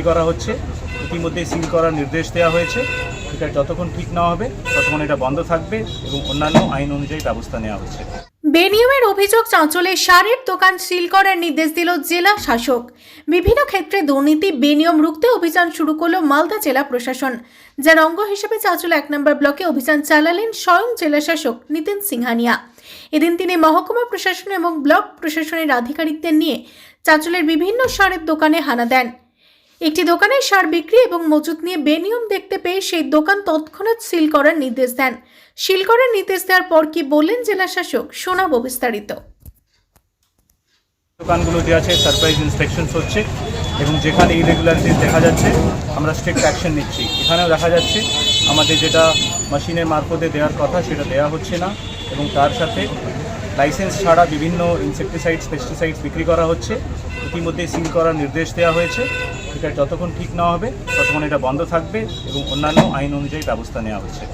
বিক্রি করা হচ্ছে। ইতিমধ্যে সিল করার নির্দেশ দেওয়া হয়েছে। এটা যতক্ষণ ঠিক না হবে, ততক্ষণ এটা বন্ধ থাকবে এবং অন্যান্য আইন অনুযায়ী ব্যবস্থা নেওয়া হচ্ছে। বেনিয়মের অভিযোগ চাঁচলে সারের দোকান সিল করার নির্দেশ দিল জেলা শাসক। বিভিন্ন ক্ষেত্রে দুর্নীতি, বেনিয়ম রুখতে অভিযান শুরু করল মালদা জেলা প্রশাসন। যার অঙ্গ হিসেবে চাঁচল এক নম্বর ব্লকে অভিযান চালালেন স্বয়ং জেলা শাসক নিতিন সিংহানিয়া। এদিন তিনি মহকুমা প্রশাসন এবং ব্লক প্রশাসনের আধিকারিকদের নিয়ে চাঁচলের বিভিন্ন সারের দোকানে হানা দেন। একটি দোকানে সার বিক্রি এবং মজুত নিয়ে বেনিয়ম দেখতে পেয়ে সেই দোকান তৎক্ষণাৎ সিল করার নির্দেশ দেন। সিল করার নির্দেশ দেওয়ার পর কি বললেন জেলা শাসক শোনাবো বিস্তারিত। দোকানগুলো যে আছে সারপ্রাইজ ইন্সপেকশনস হচ্ছে এবং যেখানে ইরেগুলারিটিস দেখা যাচ্ছে, আমরা স্ট্রিক্ট অ্যাকশন নিচ্ছি। এখানেও দেখা যাচ্ছে, আমাদের যেটা মেশিনের মারফতে দেওয়ার কথা সেটা দেওয়া হচ্ছে না এবং তার সাথে লাইসেন্স ছাড়া বিভিন্ন ইনসেকটিসাইডস, পেস্টিসাইডস বিক্রি করা হচ্ছে। ইতিমধ্যে সিল করার নির্দেশ দেওয়া হয়েছে। এটা যতক্ষণ ঠিক না হবে, ততক্ষণ এটা বন্ধ থাকবে এবং অন্যান্য আইন অনুযায়ী ব্যবস্থা নেওয়া হচ্ছে।